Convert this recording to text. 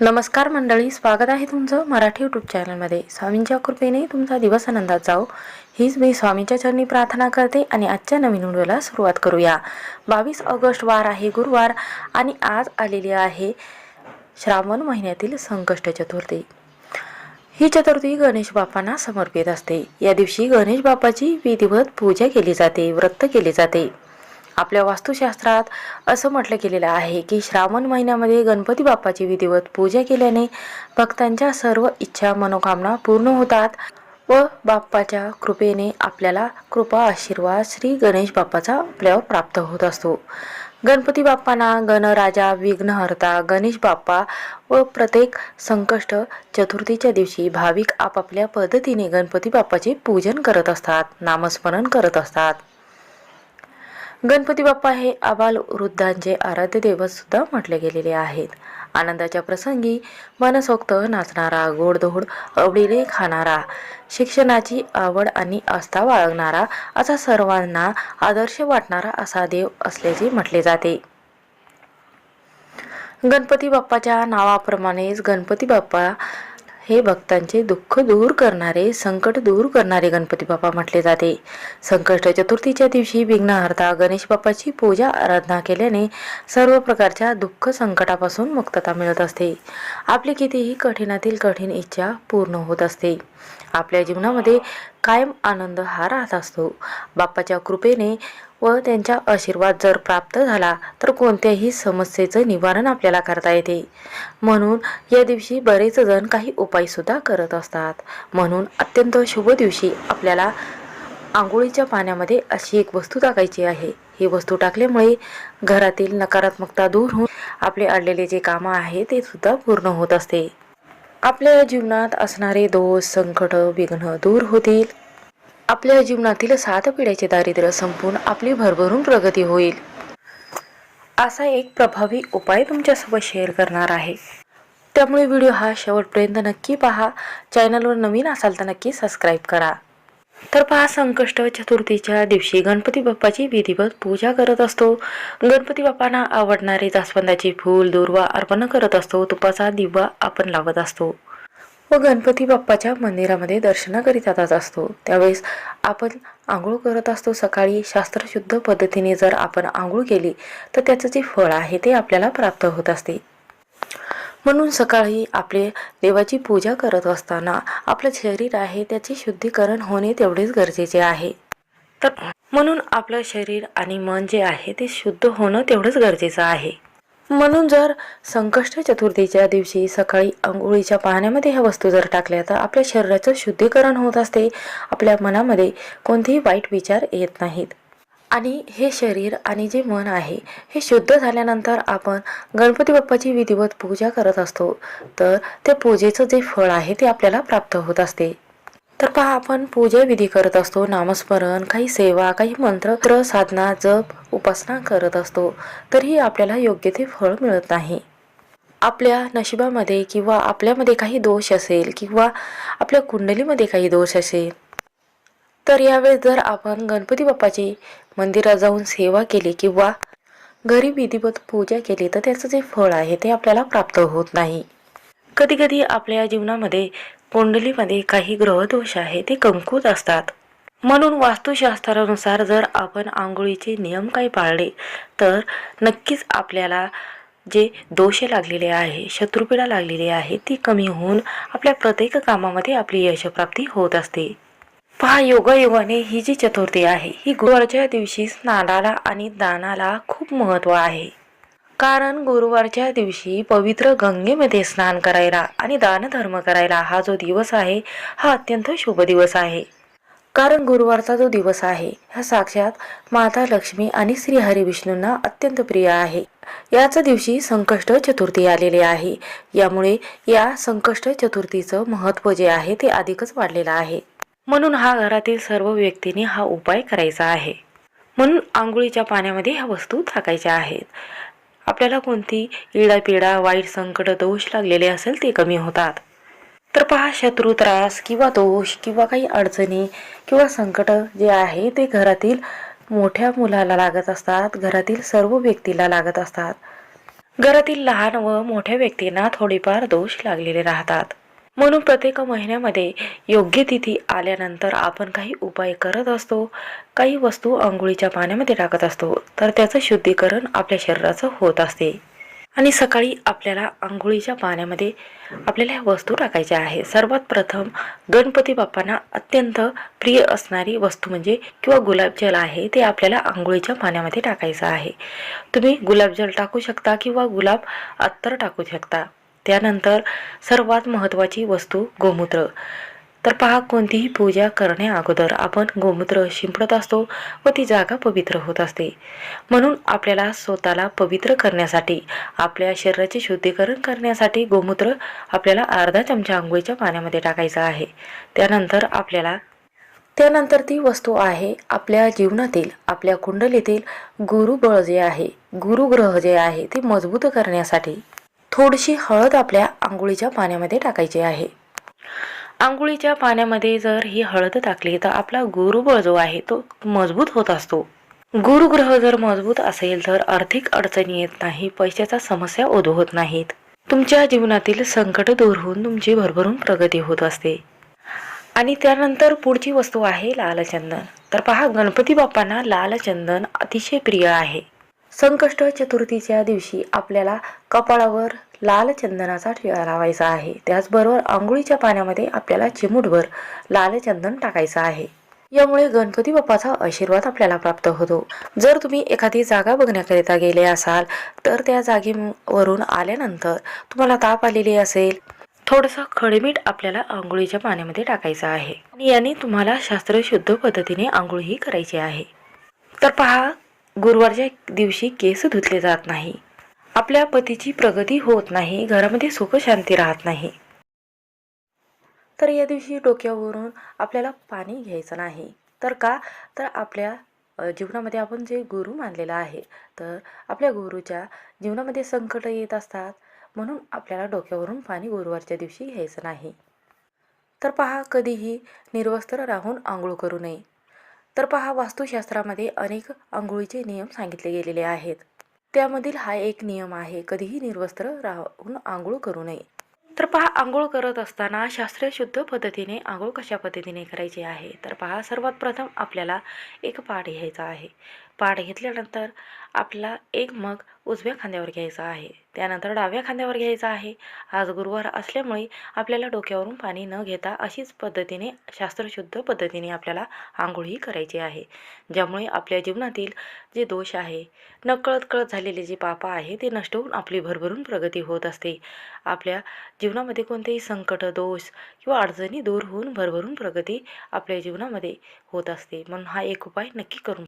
नमस्कार मंडळी स्वागत आहे तुमचं मराठी यूट्यूब चॅनलमध्ये स्वामींच्या कृपेने तुमचा दिवस आनंदात जाओ हीच मी स्वामींच्या चरणी प्रार्थना करते आणि आजच्या नवीन व्हिडिओला सुरुवात करूया. बावीस ऑगस्ट वार आहे गुरुवार आणि आज आलेली आहे श्रावण महिन्यातील संकष्ट चतुर्थी. ही चतुर्थी गणेश बाप्पांना समर्पित असते. या दिवशी गणेश बाप्पाची विधिवत पूजा केली जाते व्रत केले जाते. आपल्या वास्तुशास्त्रात असं म्हटलं गेलेलं आहे की श्रावण महिन्यामध्ये गणपती बाप्पाची विधिवत पूजा केल्याने भक्तांच्या सर्व इच्छा मनोकामना पूर्ण होतात व बाप्पाच्या कृपेने आपल्याला कृपा आशीर्वाद श्री गणेश बाप्पाचा आपल्यावर प्राप्त होत असतो. गणपती बाप्पांना गणराजा विघ्नहर्ता गणेश बाप्पा व प्रत्येक संकष्ट चतुर्थीच्या दिवशी भाविक आपापल्या पद्धतीने गणपती बाप्पाचे पूजन करत असतात नामस्मरण करत असतात. गणपती बाप्पा हे आबाल वृद्धांचे आराध्य दैवत सुद्धा म्हटले गेलेले आहेत. आनंदाच्या प्रसंगी मनसोक्त नाचणारा गोडधोड आवडीने खाणारा शिक्षणाची आवड आणि आस्था बाळगणारा असा सर्वांना आदर्श वाटणारा असा देव असल्याचे म्हटले जाते. गणपती बाप्पाच्या नावाप्रमाणेच गणपती बाप्पा हे भक्तांचे दुःख दूर करणारे संकट दूर करणारे गणपती बाप्पा म्हटले जाते. संकष्ट चतुर्थीच्या दिवशी विघ्नहर्ता गणेश बाप्पाची पूजा आराधना केल्याने सर्व प्रकारच्या दुःख संकटापासून मुक्तता मिळत असते. आपली कितीही कठीणातील कठीण इच्छा पूर्ण होत असते. आपल्या जीवनामध्ये कायम आनंद हा राहत असतो. बाप्पाच्या कृपेने व त्यांचा आशीर्वाद जर प्राप्त झाला तर कोणत्याही समस्येचं निवारण आपल्याला करता येते. म्हणून या दिवशी बरेच जण काही उपायसुद्धा करत असतात. म्हणून अत्यंत शुभ दिवशी आपल्याला आंघोळीच्या पाण्यामध्ये अशी एक वस्तू टाकायची आहे. ही वस्तू टाकल्यामुळे घरातील नकारात्मकता दूर होऊन आपले अडलेले जे कामं आहे ते सुद्धा पूर्ण होत असते. आपल्या जीवनात असणारे दोष संकट विघ्न दूर होतील. आपल्या जीवनातील सात पिढ्याचे दारिद्र्य संपून आपली भरभरून प्रगती होईल. असा एक प्रभावी उपाय तुमच्यासोबत शेअर करणार आहे. त्यामुळे व्हिडिओ हा शेवटपर्यंत नक्की पहा. चॅनलवर नवीन असाल तर नक्की सबस्क्राईब करा. तर पहा संकष्ट चतुर्थीच्या दिवशी गणपती बाप्पाची विधिवत पूजा करत असतो. गणपती बाप्पांना आवडणारे जास्वंदाचे फूल दुर्वा अर्पण करत असतो. तुपाचा दिवा आपण लावत असतो. व गणपती बाप्पाच्या मंदिरामध्ये दर्शनाकरिता जात असतो. त्यावेळेस आपण आंघोळ करत असतो. सकाळी शास्त्रशुद्ध पद्धतीने जर आपण आंघोळ केली तर त्याचं जे फळ आहे ते आपल्याला प्राप्त होत असते. म्हणून सकाळी आपले देवाची पूजा करत असताना आपलं शरीर आहे त्याचे शुद्धीकरण होणे तेवढेच गरजेचे आहे. तर म्हणून आपलं शरीर आणि मन जे आहे ते शुद्ध होणं तेवढंच गरजेचं आहे. म्हणून जर संकष्ट चतुर्थीच्या दिवशी सकाळी आंघोळीच्या पाण्यामध्ये ह्या वस्तू जर टाकल्या तर आपल्या शरीराचं शुद्धीकरण होत असते. आपल्या मनामध्ये कोणतेही वाईट विचार येत नाहीत. आणि हे शरीर आणि जे मन आहे हे शुद्ध झाल्यानंतर आपण गणपती बाप्पाची विधिवत पूजा करत असतो. तर त्या पूजेचं जे फळ आहे ते आपल्याला प्राप्त होत असते. तर पहा आपण पूजा विधी करत असतो. नामस्मरण काही सेवा काही मंत्र साधना जप उपासना करत असतो तरीही आपल्याला योग्य ते फळ मिळत नाही. आपल्या नशिबामध्ये किंवा आपल्यामध्ये काही दोष असेल किंवा आपल्या कुंडलीमध्ये काही दोष असेल तर यावेळेस जर आपण गणपती बाप्पाची मंदिरात जाऊन सेवा केली किंवा घरी विधिवत पूजा केली तर त्याचं जे फळ आहे ते आपल्याला प्राप्त होत नाही. कधी कधी आपल्या जीवनामध्ये कुंडलीमध्ये काही ग्रहदोष आहे ते कमकुत असतात. म्हणून वास्तुशास्त्रानुसार जर आपण आंघोळीचे नियम काही पाळले तर नक्कीच आपल्याला जे दोष लागलेले आहे शत्रुपीडा लागलेली आहे ती कमी होऊन आपल्या प्रत्येक कामामध्ये आपली यशप्राप्ती होत असते. पहा योगायोगाने ही जी चतुर्थी आहे ही गुरुवारच्या दिवशी स्नानाला आणि दानाला खूप महत्त्व आहे. कारण गुरुवारच्या दिवशी पवित्र गंगेमध्ये स्नान करायला आणि दानधर्म करायला हा जो दिवस आहे हा अत्यंत शुभ दिवस आहे. कारण गुरुवारचा जो दिवस आहे हा साक्षात माता लक्ष्मी आणि श्री हरी विष्णूंना अत्यंत प्रिय आहे. याच दिवशी संकष्ट चतुर्थी आलेली आहे. यामुळे या संकष्ट चतुर्थीचं महत्त्व जे आहे ते अधिकच वाढलेलं आहे. म्हणून हा घरातील सर्व व्यक्तींनी हा उपाय करायचा आहे. म्हणून आंघोळीच्या पाण्यामध्ये ह्या वस्तू टाकायच्या आहेत. आपल्याला कोणती इडापिडा वाईट संकट दोष लागलेले असेल ते कमी होतात. तर पहा शत्रू त्रास किंवा दोष किंवा काही अडचणी किंवा संकट जे आहे ते घरातील मोठ्या मुलाला लागत असतात. घरातील सर्व व्यक्तीला लागत असतात. घरातील लहान व मोठ्या व्यक्तींना थोडीफार दोष लागलेले राहतात. म्हणून प्रत्येक महिन्यामध्ये योग्य तिथी आल्यानंतर आपण काही उपाय करत असतो. काही वस्तू आंघोळीच्या पाण्यामध्ये टाकत असतो. तर त्याचं शुद्धीकरण आपल्या शरीराचं होत असते. आणि सकाळी आपल्याला आंघोळीच्या पाण्यामध्ये आपल्याला ह्या वस्तू टाकायच्या आहे सर्वात प्रथम गणपती बाप्पांना अत्यंत प्रिय असणारी वस्तू म्हणजे किंवा गुलाबजल आहे ते आपल्याला आंघोळीच्या पाण्यामध्ये टाकायचं आहे. तुम्ही गुलाबजल टाकू शकता किंवा गुलाब अत्तर टाकू शकता. त्यानंतर सर्वात महत्त्वाची वस्तू गोमूत्र. तर पहा कोणतीही पूजा करण्या अगोदर आपण गोमूत्र शिंपडत असतो व ती जागा पवित्र होत असते. म्हणून आपल्याला स्वतःला पवित्र करण्यासाठी आपल्या शरीराचे शुद्धीकरण करण्यासाठी गोमूत्र आपल्याला अर्धा चमचा आंघोळीच्या पाण्यामध्ये टाकायचं आहे. त्यानंतर आपल्याला त्यानंतर ती वस्तू आहे आपल्या जीवनातील आपल्या कुंडलीतील गुरुबळ जे आहे गुरुग्रह जे आहे ते मजबूत करण्यासाठी थोडीशी हळद आपल्या आंघोळीच्या पाण्यामध्ये टाकायची आहे. आंघोळीच्या पाण्यामध्ये जर ही हळद टाकली तर आपला गुरुबळ जो आहे तो मजबूत होत असतो. गुरुग्रह जर मजबूत असेल तर आर्थिक अडचणी येत नाही पैशाच्या समस्या उद्भवत नाहीत. तुमच्या जीवनातील संकट दूर होऊन तुमची भरभरून प्रगती होत असते. आणि त्यानंतर पुढची वस्तू आहे लालचंदन. तर पहा गणपती बाप्पांना लालचंदन अतिशय प्रिय आहे. संकष्ट चतुर्थीच्या दिवशी आपल्याला कपाळावर लाल चंदनाचा टिळा लावायचा आहे. त्याचबरोबर आंघोळीच्या पाण्यामध्ये आपल्याला चिमूटभर लाल चंदन टाकायचं आहे. यामुळे गणपती बाप्पाचा आशीर्वाद आपल्याला प्राप्त होतो. जर तुम्ही एखादी जागा बघण्याकरिता गेले असाल तर त्या जागेवरून आल्यानंतर तुम्हाला ताप आलेली असेल. थोडंसं खडमीठ आपल्याला आंघोळीच्या पाण्यामध्ये टाकायचं आहे. आणि याने तुम्हाला शास्त्रशुद्ध पद्धतीने आंघोळही करायची आहे. तर पहा गुरुवारच्या दिवशी केस धुतले जात नाही. आपल्या पतीची प्रगती होत नाही घरामध्ये सुख शांती राहत नाही. तर या दिवशी डोक्यावरून आपल्याला पाणी घ्यायचं नाही. तर का? तर आपल्या जीवनामध्ये आपण जे गुरु मानलेला आहे तर आपल्या गुरुच्या जीवनामध्ये संकट येत असतात म्हणून आपल्याला डोक्यावरून पाणी गुरुवारच्या दिवशी घ्यायचं नाही. तर पहा कधीही निर्वस्त्र राहून आंघोळ करू नये. तर पहा वास्तुशास्त्रामध्ये अनेक आंघोळीचे नियम सांगितले गेलेले आहेत. त्यामधील हा एक नियम आहे कधीही निर्वस्त्र राहून आंघोळ करू नये. तर पहा आंघोळ करत असताना शास्त्रीय शुद्ध पद्धतीने आंघोळ कशा पद्धतीने करायची आहे? तर पहा सर्वात प्रथम आपल्याला एक पाठ घ्यायचा आहे. पाठ घेतल्यानंतर आपला एक मग उजव्या खांद्यावर घ्यायचा आहे. त्यानंतर डाव्या खांद्यावर घ्यायचा आहे. आज गुरुवार असल्यामुळे आपल्याला डोक्यावरून पाणी न घेता अशीच पद्धतीने शास्त्रशुद्ध पद्धतीने आपल्याला आंघोळही करायची आहे. ज्यामुळे आपल्या जीवनातील जे दोष आहे नकळत कळत झालेले जे पापा आहे ते नष्ट होऊन आपली भरभरून प्रगती होत असते. आपल्या जीवनामध्ये कोणतेही संकट दोष किंवा अडचणी दूर होऊन भरभरून प्रगती आपल्या जीवनामध्ये होत असते. म्हणून हा एक उपाय नक्की करून